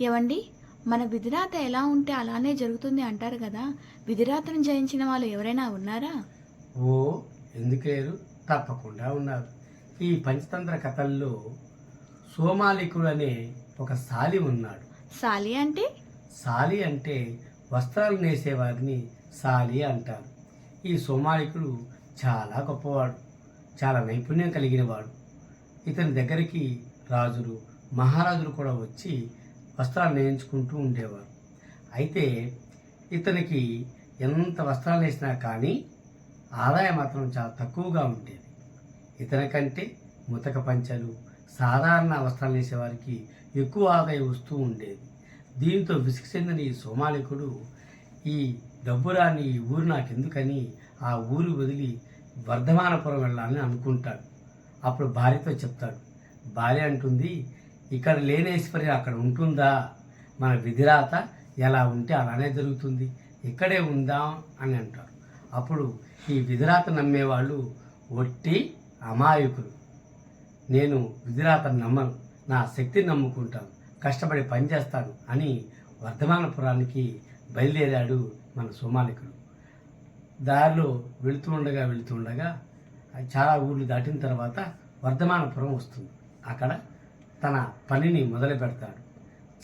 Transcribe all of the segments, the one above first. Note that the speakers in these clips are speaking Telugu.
ఏవండి? మన విధిరాత ఎలా ఉంటే అలానే జరుగుతుంది అంటారు కదా. విధిరాతను జయించిన వాళ్ళు ఎవరైనా ఉన్నారా? ఓ ఎందుకు లేరు తప్పకుండా ఉన్నారు. ఈ పంచతంత్ర కథల్లో సోమాలికుడు అనే ఒక సాలి ఉన్నాడు. సాలి అంటే? సాలి అంటే వస్త్రాలు నేసేవారిని సాలి అంటారు. ఈ సోమాలికుడు చాలా గొప్పవాడు చాలా నైపుణ్యం కలిగినవాడు ఇతని దగ్గరికి రాజులు మహారాజులు కూడా వచ్చి వస్త్రాలు నేయించుకుంటూ ఉండేవారు. అయితే ఇతనికి ఎంత వస్త్రాలు వేసినా కానీ ఆదాయం మాత్రం చాలా తక్కువగా ఉండేది. ఇతనికంటే ముతక పంచలు సాధారణ వస్త్రాలు వేసేవారికి ఎక్కువ ఆదాయం వస్తూ ఉండేది. దీంతో విసుగు చెందిన ఈ సోమాలికుడు ఈ డబ్బు రాని ఈ ఊరు నాకెందుకని ఆ ఊరు వదిలి వర్ధమానపురం వెళ్ళాలని అనుకుంటాడు. అప్పుడు భార్యతో చెప్తాడు భార్య అంటుంది ఇక్కడ లేని ఐశ్వర్యం అక్కడ ఉంటుందా? మన విధిరాత ఎలా ఉంటే అలానే జరుగుతుంది. ఇక్కడే ఉందాం అని అంటారు. అప్పుడు ఈ విధిరాత నమ్మేవాళ్ళు ఒట్టి అమాయకులు. నేను విధిరాతను నమ్మను నా శక్తిని నమ్ముకుంటాను కష్టపడి పనిచేస్తాను అని వర్ధమానపురానికి బయలుదేరాడు మన సోమాలికుడు. దారిలో వెళుతూ ఉండగా వెళుతూ చాలా ఊళ్ళు దాటిన తర్వాత వర్ధమానపురం వస్తుంది. అక్కడ తన పనిని మొదలు పెడతాడు.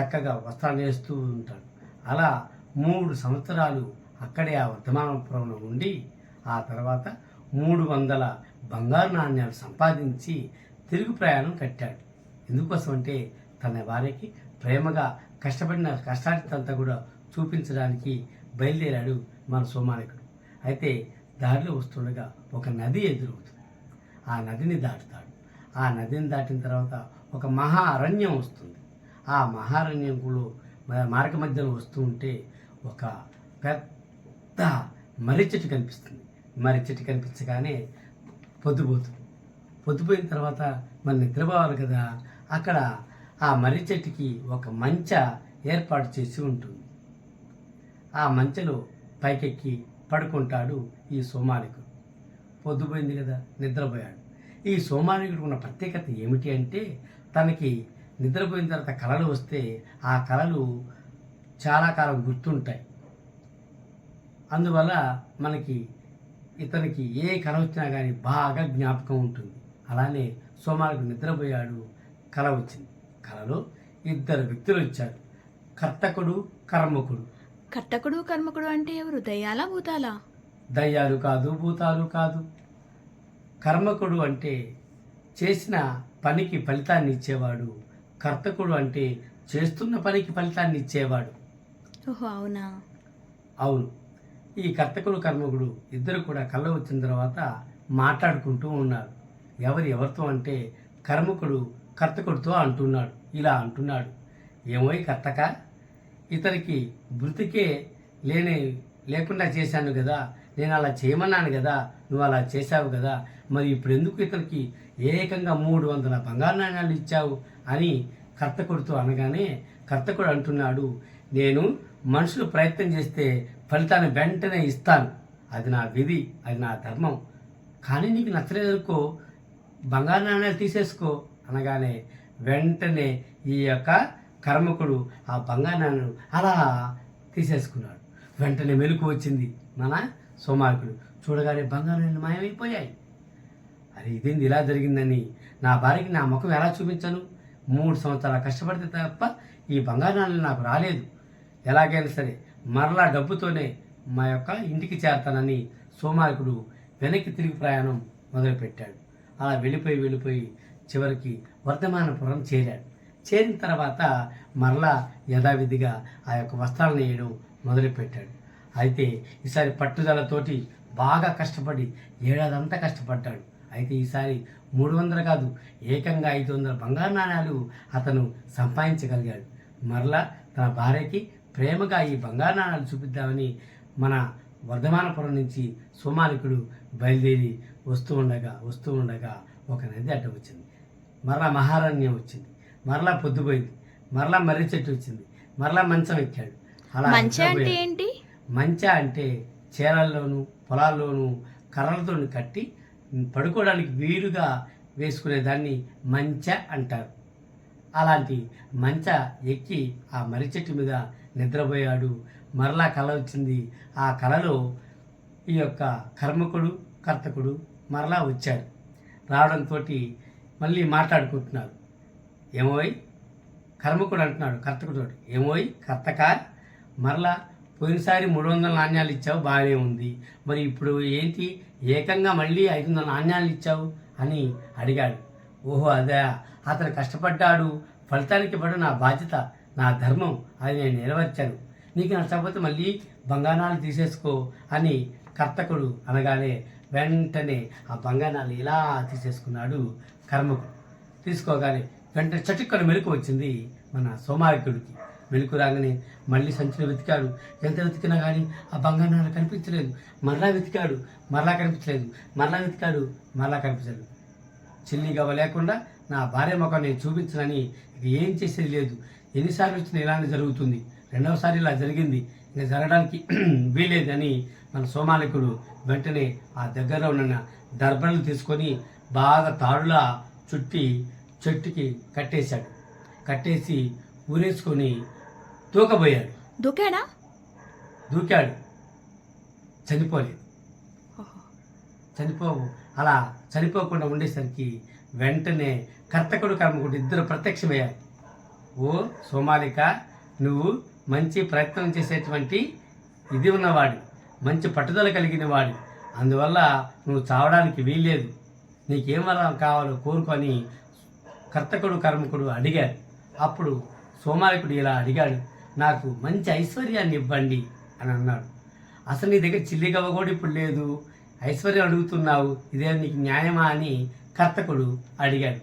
చక్కగా వస్త్రాలు వేస్తూ ఉంటాడు. అలా మూడు సంవత్సరాలు అక్కడే ఆ వర్ధమానపురంలో ఉండి ఆ తర్వాత మూడు వందల బంగారు నాణ్యాలు సంపాదించి తిరుగు ప్రయాణం కట్టాడు. ఎందుకోసం అంటే తన వారికి ప్రేమగా కష్టపడిన కష్టార్థంతా కూడా చూపించడానికి బయలుదేరాడు మన సోమానికుడు అయితే దారిలో వస్తుండగా ఒక నది ఎదురవుతుంది. ఆ నదిని దాటుతాడు. ఆ నదిని దాటిన తర్వాత ఒక మహా అరణ్యం వస్తుంది. ఆ మహారణ్యంలో కూడా మార్గ మధ్యలో వస్తూ ఉంటే ఒక పెద్ద మర్రి చెట్టు కనిపిస్తుంది. మర్రి చెట్టు కనిపించగానే పొద్దుపోతుంది. పొద్దుపోయిన తర్వాత మన నిద్రపోవాలి కదా అక్కడ ఆ మర్రి చెట్టుకి ఒక మంచ ఏర్పాటు చేసి ఉంటుంది. ఆ మంచలో పైకెక్కి పడుకుంటాడు ఈ సోమాలికుడు. పొద్దుపోయింది కదా నిద్రపోయాడు. ఈ సోమాలికుడికి ఉన్న ప్రత్యేకత ఏమిటి అంటే తనకి నిద్రపోయిన తర్వాత కళలు వస్తే ఆ కళలు చాలా కాలం గుర్తుంటాయి. అందువల్ల మనకి ఇతనికి ఏ కళ వచ్చినా కానీ బాగా జ్ఞాపకం ఉంటుంది. అలానే సోమాలకు నిద్రపోయాడు కళ వచ్చింది. కళలో ఇద్దరు వ్యక్తులు వచ్చారు. కర్తకుడు కర్మకుడు. కట్టకుడు కర్మకుడు అంటే ఎవరు? దయ్యాలా భూతాలా? దయ్యాలు కాదు భూతాలు కాదు. కర్మకుడు అంటే చేసిన పనికి ఫలితాన్ని ఇచ్చేవాడు. కర్తకుడు అంటే చేస్తున్న పనికి ఫలితాన్ని ఇచ్చేవాడు. ఓహో అవునా? అవును. ఈ కర్తకుడు కర్మకుడు ఇద్దరు కూడా కళ్ళ వచ్చిన తర్వాత మాట్లాడుకుంటూ ఉన్నారు. ఎవరు ఎవరితో అంటే కర్మకుడు కర్తకుడితో అంటున్నాడు. ఇలా అంటున్నాడు. ఏమోయ్ కర్తక ఇతనికి మృతికే లేని లేకుండా చేశాను కదా. నేను అలా చేయమన్నాను కదా. నువ్వు అలా చేశావు కదా. మరి ఇప్పుడు ఎందుకు ఇతనికి ఏకంగా మూడు వందల బంగారు నాణ్యాలు ఇచ్చావు అని కర్తకుడితో అనగానే కర్తకుడు అంటున్నాడు నేను మనుషులు ప్రయత్నం చేస్తే ఫలితాన్ని వెంటనే ఇస్తాను. అది నా విధి అది నా ధర్మం. కానీ నీకు నచ్చలేదనుకో బంగారు నాణ్యాలు తీసేసుకో. అనగానే వెంటనే ఈ యొక్క కర్మకుడు ఆ బంగారు నాణ్యాలు అలా తీసేసుకున్నాడు. వెంటనే మెలకు వచ్చింది మన సోమార్కుడు. చూడగానే బంగారు నాణ్యాలు మాయమైపోయాయి. అరే ఇదేంది ఇలా జరిగిందని? నా భార్యకి నా ముఖం ఎలా చూపించను? మూడు సంవత్సరాలు కష్టపడితే తప్ప ఈ బంగారు నాకు రాలేదు. ఎలాగైనా సరే మరలా డబ్బుతోనే మా యొక్క ఇంటికి చేరతానని సోమారికుడు వెనక్కి తిరిగి ప్రయాణం మొదలుపెట్టాడు. అలా వెళ్ళిపోయి వెళ్ళిపోయి చివరికి వర్ధమానపురం చేరాడు. చేరిన తర్వాత మరలా యథావిధిగా ఆ యొక్క వస్త్రాలను వేయడం మొదలుపెట్టాడు. అయితే ఈసారి పట్టుదలతోటి బాగా కష్టపడి ఏడాదంతా కష్టపడ్డాడు. అయితే ఈసారి మూడు వందలు కాదు ఏకంగా ఐదు వందల బంగారు నాణ్యాలు అతను సంపాదించగలిగాడు. మరలా తన భార్యకి ప్రేమగా ఈ బంగారు నాణ్యాలు చూపిద్దామని మన వర్ధమానపురం నుంచి సోమాలికుడు బయలుదేరి వస్తూ ఉండగా వస్తూ ఉండగా ఒక నది అడ్డం వచ్చింది. మరలా మహారణ్యం వచ్చింది. మరలా పొద్దుపోయింది. మరలా మర్రి చెట్టు వచ్చింది. మరలా మంచం ఎక్కాడు. అలా మంచ అంటే చీరల్లోనూ పొలాల్లోనూ కర్రలతో కట్టి పడుకోవడానికి వీలుగా వేసుకునే దాన్ని మంచ అంటారు. అలాంటి మంచ ఎక్కి ఆ మర్రి చెట్టు మీద నిద్రపోయాడు. మరలా కళ వచ్చింది. ఆ కళలో ఈ యొక్క కర్మకుడు కర్తకుడు మరలా వచ్చాడు రావడంతో మళ్ళీ మాట్లాడుకుంటున్నారు. ఏమోయ్ కర్మకుడు అంటున్నాడు కర్తకుడు ఏమోయ్ కర్తక మరలా పోయినసారి మూడు వందల నాణ్యాలు ఇచ్చావు బాగానే ఉంది. మరి ఇప్పుడు ఏంటి? ఏకంగా మళ్ళీ ఐదు వందల నాణ్యాలు ఇచ్చావు అని అడిగాడు. ఓహో అదే. అతను కష్టపడ్డాడు. ఫలితానికి పడు నా బాధ్యత నా ధర్మం అది నేను నెరవేర్చాను. నీకు నష్టపోతే మళ్ళీ బంగారాలు తీసేసుకో అని కర్తకుడు అనగానే వెంటనే ఆ బంగారాలు ఇలా తీసేసుకున్నాడు కర్మకుడు. తీసుకోగానే వెంటనే చటుక్కన మెలకు వచ్చింది మన సోమారికుడికి. మెలకు రాగానే మళ్ళీ సంచిలో వెతికాడు. ఎంత వెతికినా కానీ ఆ బంగారాలు కనిపించలేదు. మరలా వెతికాడు మరలా కనిపించలేదు. మరలా వెతికాడు మరలా కనిపించలేదు. చిల్లి గవ్వ లేకుండా నా భార్య ముఖం నేను చూపించనని ఇక ఏం చేసేది లేదు. ఎన్నిసార్లు వచ్చినా ఇలానే జరుగుతుంది. రెండవసారి ఇలా జరిగింది. ఇంకా జరగడానికి వీలేదని మన సోమాలికుడు వెంటనే ఆ దగ్గరలో ఉన్న దర్భలు తీసుకొని బాగా తాడులా చుట్టి చెట్టుకి కట్టేశాడు. కట్టేసి ఊరేసుకొని తూకబోయాడు దూకాడా? దూకాడు. చనిపోలేదు. ఓహో. చనిపోవు అలా చనిపోకుండా ఉండేసరికి వెంటనే కర్తకుడు కర్మకుడు ఇద్దరు ప్రత్యక్షమయ్యారు. ఓ సోమాలిక నువ్వు మంచి ప్రయత్నం చేసేటువంటి ఇది ఉన్నవాడు మంచి పట్టుదల కలిగిన వాడు. అందువల్ల నువ్వు చావడానికి వీల్లేదు. నీకేం వరం కావాలో కోరుకొని కర్తకుడు కర్మకుడు అడిగాడు. అప్పుడు సోమాలికుడు ఇలా అడిగాడు. నాకు మంచి ఐశ్వర్యాన్ని ఇవ్వండి అని అన్నాడు. అసలు నీ దగ్గర చిల్లిగవ్వ కూడా ఇప్పుడు లేదు. ఐశ్వర్యం అడుగుతున్నావు ఇదే నీకు న్యాయమా అని కర్తకుడు అడిగాడు.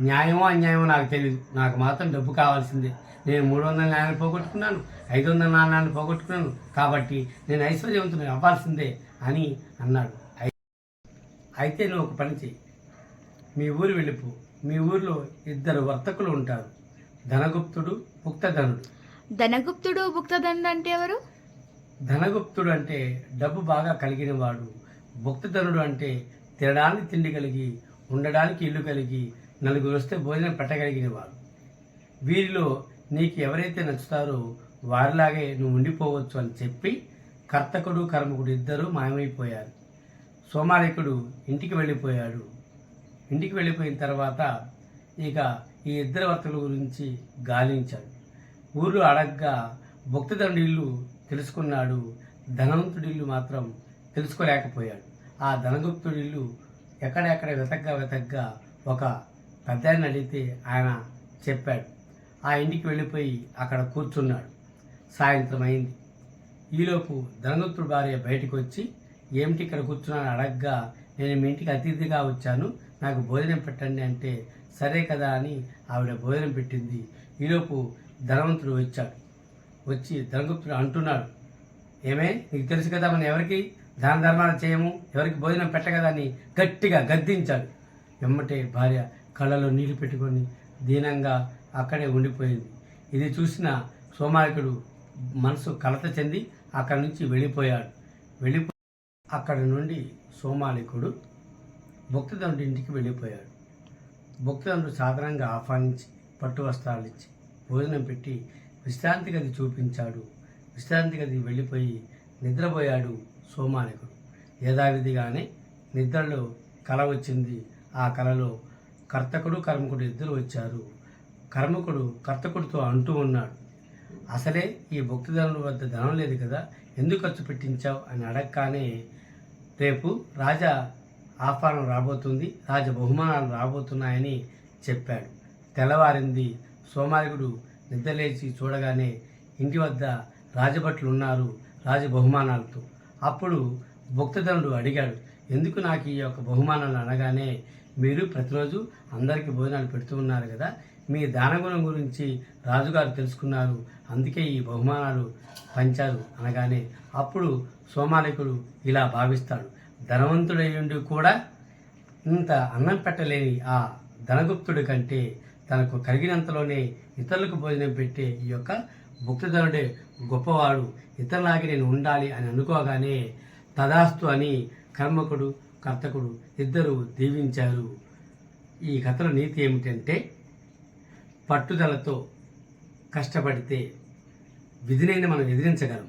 న్యాయమో అన్యాయమో నాకు తెలియదు నాకు మాత్రం డబ్బు కావాల్సిందే. నేను మూడు వందల నాణ్యాలు పోగొట్టుకున్నాను ఐదు వందల నాణ్యాలు పోగొట్టుకున్నాను. కాబట్టి నేను ఐశ్వర్యవంతుని అవ్వాల్సిందే అని అన్నాడు. అయితే నువ్వు ఒక పని చెయ్యి. మీ ఊరు వెళ్ళిపో. మీ ఊరిలో ఇద్దరు వర్తకులు ఉంటారు. ధనగుప్తుడు ముక్తధనుడు. ధనగుప్తుడు భుక్తధనుడు అంటే ఎవరు? ధనగుప్తుడు అంటే డబ్బు బాగా కలిగిన వాడు భుక్తధనుడు అంటే తినడానికి తిండి కలిగి ఉండడానికి ఇల్లు కలిగి నలుగురు వస్తే భోజనం పెట్టగలిగిన వాడు వీరిలో నీకు ఎవరైతే నచ్చుతారో వారిలాగే నువ్వు ఉండిపోవచ్చు అని చెప్పి కర్తకుడు కర్మకుడు ఇద్దరూ మాయమైపోయారు. సోమారికుడు ఇంటికి వెళ్ళిపోయాడు. ఇంటికి వెళ్ళిపోయిన తర్వాత ఇక ఈ ఇద్దరు వర్తల గురించి గాలించాడు. ఊర్లో అడగ్గా భక్తిదండు తెలుసుకున్నాడు. ధనవంతుడిల్లు మాత్రం తెలుసుకోలేకపోయాడు. ఆ ధనగుప్తుడిల్లు ఎక్కడెక్కడ వెతగ్గా వెతగ్గా ఒక పెద్ద అడిగితే ఆయన చెప్పాడు. ఆ ఇంటికి వెళ్ళిపోయి అక్కడ కూర్చున్నాడు. సాయంత్రం అయింది. ఈలోపు ధనగుప్తుడు భార్య బయటకు వచ్చి ఏమిటి ఇక్కడ కూర్చున్నాను అడగ్గా నేను మీ ఇంటికి అతిథిగా వచ్చాను. నాకు భోజనం పెట్టండి అంటే సరే కదా అని ఆవిడ భోజనం పెట్టింది. ఈలోపు ధనవంతుడు వచ్చాడు. వచ్చి ధనగుప్తుడు అంటున్నాడు ఏమే నీకు తెలుసు కదా మనం ఎవరికి దాన ధర్మాలు చేయము? ఎవరికి భోజనం పెట్టగదా? అని గట్టిగా గద్దించాడు. వెమ్మటే భార్య కళ్ళలో నీళ్ళు పెట్టుకొని దీనంగా అక్కడే ఉండిపోయింది. ఇది చూసిన సోమాలికుడు మనసు కలత చెంది అక్కడి నుంచి వెళ్ళిపోయాడు. వెళ్ళిపో అక్కడి నుండి సోమాలికుడు భక్తిదండు ఇంటికి వెళ్ళిపోయాడు. భక్తిదండు సాధారణంగా ఆహ్వానించి పట్టు వస్త్రాలు ఇచ్చి భోజనం పెట్టి విశ్రాంతి గది చూపించాడు. విశ్రాంతి గది వెళ్ళిపోయి నిద్రపోయాడు సోమానికుడు యథావిధిగానే నిద్రలో కల వచ్చింది. ఆ కలలో కర్తకుడు కర్మకుడు ఇద్దరు వచ్చారు. కర్మకుడు కర్తకుడితో అంటూ ఉన్నాడు అసలే ఈ భక్తిదారుల వద్ద ధనం లేదు కదా? ఎందుకు ఖర్చు పెట్టించావు? అని అడగగానే రేపు రాజా ఆహ్వానం రాబోతుంది రాజ బహుమానాలు రాబోతున్నాయని చెప్పాడు. తెల్లవారింది సోమాలికుడు నిద్రలేచి చూడగానే ఇంటి వద్ద రాజభట్లు ఉన్నారు రాజ బహుమానాలతో అప్పుడు భక్తధనుడు అడిగాడు ఎందుకు నాకు ఈ యొక్క బహుమానాలు అనగానే మీరు ప్రతిరోజు అందరికీ భోజనాలు పెడుతూ ఉన్నారు కదా మీ దానగుణం గురించి రాజుగారు తెలుసుకున్నారు అందుకే ఈ బహుమానాలు పంచారు అనగానే అప్పుడు సోమాలికుడు ఇలా భావిస్తాడు ధనవంతుడయ్యుండి కూడా ఇంత అన్నం పెట్టలేని ఆ ధనగుప్తుడి కంటే తనకు కలిగినంతలోనే ఇతరులకు భోజనం పెట్టే ఈ యొక్క భక్తిధనుడే గొప్పవాడు. ఇతరులాగే నేను ఉండాలి అని అనుకోగానే తదాస్తు అని కర్మకుడు కర్తకుడు ఇద్దరు దీవించారు. ఈ కథలో నీతి ఏమిటంటే పట్టుదలతో కష్టపడితే విధినైనా మనం ఎదిరించగలం.